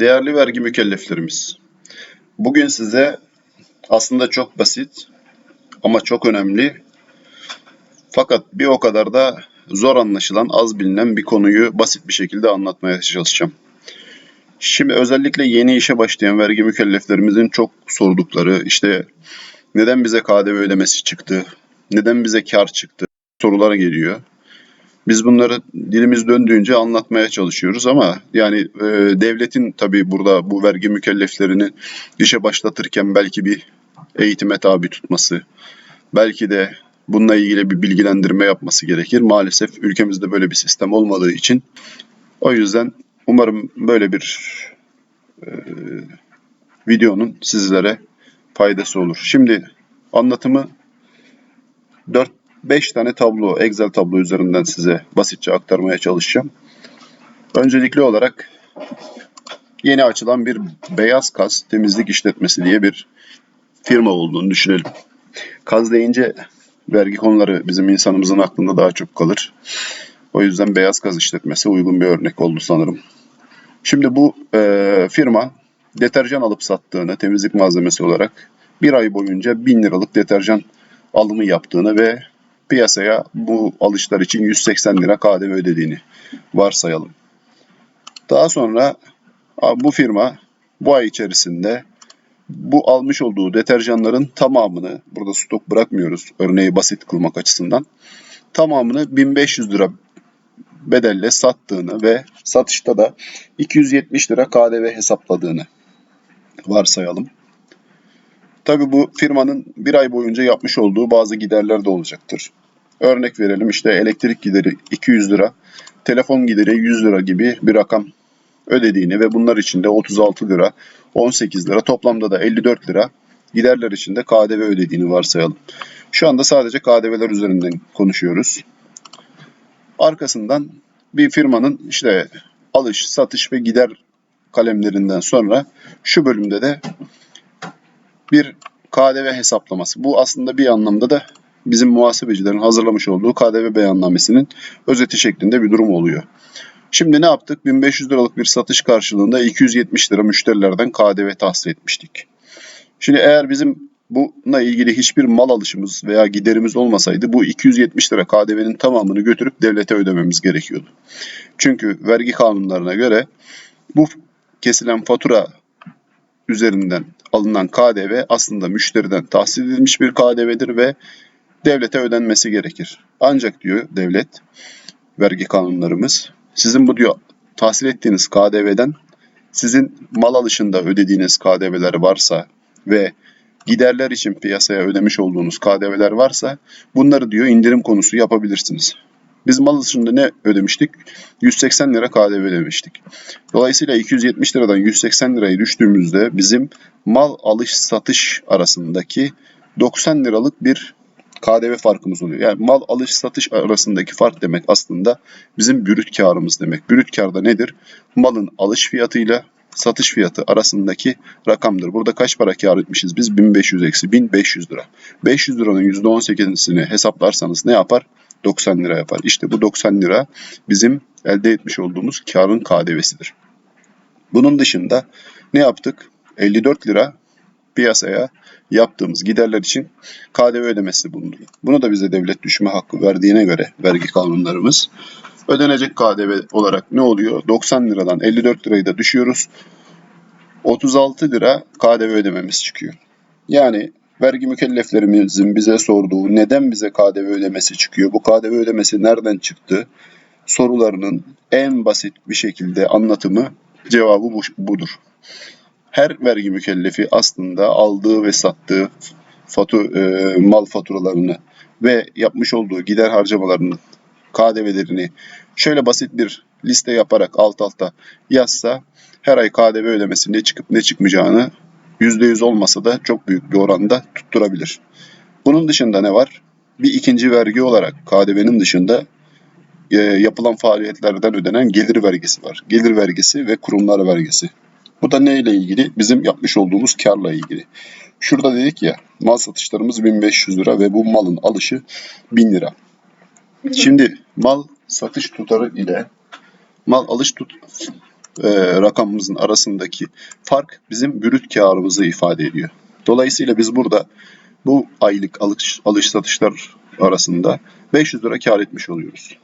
Değerli vergi mükelleflerimiz, bugün size aslında çok basit ama çok önemli fakat bir o kadar da zor anlaşılan, az bilinen bir konuyu basit bir şekilde anlatmaya çalışacağım. Şimdi özellikle yeni işe başlayan vergi mükelleflerimizin çok sordukları işte neden bize KDV ödemesi çıktı, neden bize kar çıktı sorulara geliyor. Biz bunları dilimiz döndüğünce anlatmaya çalışıyoruz ama yani e, devletin tabii burada bu vergi mükelleflerini işe başlatırken belki bir eğitime tabi tutması, belki de bununla ilgili bir bilgilendirme yapması gerekir. Maalesef ülkemizde böyle bir sistem olmadığı için o yüzden umarım böyle bir e, videonun sizlere faydası olur. Şimdi anlatımı 4 5 tane tablo, Excel tablo üzerinden size basitçe aktarmaya çalışacağım. Öncelikli olarak yeni açılan bir beyaz kaz temizlik işletmesi diye bir firma olduğunu düşünelim. Kaz deyince vergi konuları bizim insanımızın aklında daha çok kalır. O yüzden beyaz kaz işletmesi uygun bir örnek oldu sanırım. Şimdi bu e, firma deterjan alıp sattığını temizlik malzemesi olarak bir ay boyunca 1000 liralık deterjan alımı yaptığını ve piyasaya bu alışlar için 180 lira KDV ödediğini varsayalım. Daha sonra bu firma bu ay içerisinde bu almış olduğu deterjanların tamamını burada stok bırakmıyoruz örneği basit kılmak açısından tamamını 1500 lira bedelle sattığını ve satışta da 270 lira KDV hesapladığını varsayalım. Tabi bu firmanın bir ay boyunca yapmış olduğu bazı giderler de olacaktır. Örnek verelim işte elektrik gideri 200 lira, telefon gideri 100 lira gibi bir rakam ödediğini ve bunlar içinde 36 lira, 18 lira toplamda da 54 lira giderler içinde KDV ödediğini varsayalım. Şu anda sadece KDV'ler üzerinden konuşuyoruz. Arkasından bir firmanın işte alış, satış ve gider kalemlerinden sonra şu bölümde de bir KDV hesaplaması. Bu aslında bir anlamda da bizim muhasebecilerin hazırlamış olduğu KDV beyannamesinin özeti şeklinde bir durum oluyor. Şimdi ne yaptık? 1500 liralık bir satış karşılığında 270 lira müşterilerden KDV tahsil etmiştik. Şimdi eğer bizim bununla ilgili hiçbir mal alışımız veya giderimiz olmasaydı bu 270 lira KDV'nin tamamını götürüp devlete ödememiz gerekiyordu. Çünkü vergi kanunlarına göre bu kesilen fatura üzerinden alınan KDV aslında müşteriden tahsil edilmiş bir KDV'dir ve devlete ödenmesi gerekir. Ancak diyor devlet, vergi kanunlarımız, sizin bu diyor tahsil ettiğiniz KDV'den sizin mal alışında ödediğiniz KDV'ler varsa ve giderler için piyasaya ödemiş olduğunuz KDV'ler varsa bunları diyor indirim konusu yapabilirsiniz. Biz mal alışında ne ödemiştik? 180 lira KDV ödemiştik. Dolayısıyla 270 liradan 180 liraya düştüğümüzde bizim mal alış satış arasındaki 90 liralık bir KDV farkımız oluyor. Yani mal alış satış arasındaki fark demek aslında bizim bürüt karımız demek. Bürüt kar da nedir? Malın alış fiyatıyla satış fiyatı arasındaki rakamdır. Burada kaç para kar etmişiz biz? 1500 eksi 1500 lira. 500 liranın %18'ini hesaplarsanız ne yapar? 90 lira yapar. İşte bu 90 lira bizim elde etmiş olduğumuz karın KDV'sidir. Bunun dışında ne yaptık? 54 lira piyasaya yaptığımız giderler için KDV ödemesi bulundu. Bunu da bize devlet düşme hakkı verdiğine göre vergi kanunlarımız ödenecek KDV olarak ne oluyor? 90 liradan 54 lirayı da düşüyoruz. 36 lira KDV ödememiz çıkıyor. Yani vergi mükelleflerimizin bize sorduğu neden bize KDV ödemesi çıkıyor? Bu KDV ödemesi nereden çıktı? Sorularının en basit bir şekilde anlatımı cevabı bu, budur. Her vergi mükellefi aslında aldığı ve sattığı fatu, e, mal faturalarını ve yapmış olduğu gider harcamalarının KDV'lerini şöyle basit bir liste yaparak alt alta yazsa her ay KDV ödemesi ne çıkıp ne çıkmayacağını %100 olmasa da çok büyük bir oranda tutturabilir. Bunun dışında ne var? Bir ikinci vergi olarak KDV'nin dışında e, yapılan faaliyetlerden ödenen gelir vergisi var. Gelir vergisi ve kurumlar vergisi. Bu da neyle ilgili? Bizim yapmış olduğumuz karla ilgili. Şurada dedik ya mal satışlarımız 1500 lira ve bu malın alışı 1000 lira. Şimdi mal satış tutarı ile mal alış tut e, rakamımızın arasındaki fark bizim brüt karımızı ifade ediyor. Dolayısıyla biz burada bu aylık alış, alış satışlar arasında 500 lira kar etmiş oluyoruz.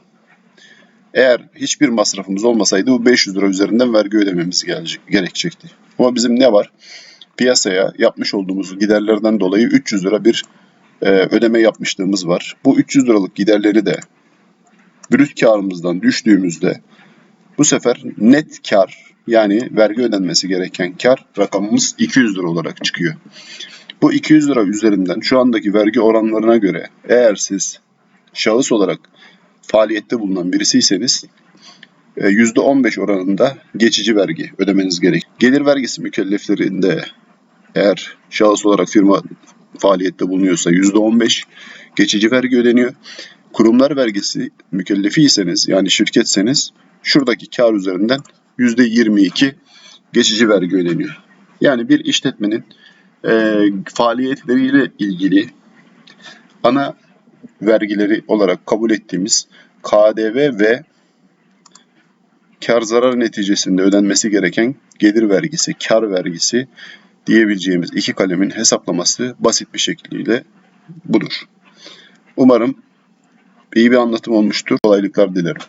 Eğer hiçbir masrafımız olmasaydı bu 500 lira üzerinden vergi ödememiz gelecek, gerekecekti. Ama bizim ne var? Piyasaya yapmış olduğumuz giderlerden dolayı 300 lira bir e, ödeme yapmışlığımız var. Bu 300 liralık giderleri de brüt karımızdan düştüğümüzde bu sefer net kar yani vergi ödenmesi gereken kar rakamımız 200 lira olarak çıkıyor. Bu 200 lira üzerinden şu andaki vergi oranlarına göre eğer siz şahıs olarak faaliyette bulunan birisiyseniz e, %15 oranında geçici vergi ödemeniz gerek. Gelir vergisi mükelleflerinde eğer şahıs olarak firma faaliyette bulunuyorsa %15 geçici vergi ödeniyor. Kurumlar vergisi mükellefiyseniz yani şirketseniz şuradaki kar üzerinden %22 geçici vergi ödeniyor. Yani bir işletmenin e, faaliyetleriyle ilgili ana vergileri olarak kabul ettiğimiz KDV ve kar zarar neticesinde ödenmesi gereken gelir vergisi, kar vergisi diyebileceğimiz iki kalemin hesaplaması basit bir şekliyle budur. Umarım iyi bir anlatım olmuştur. Kolaylıklar dilerim.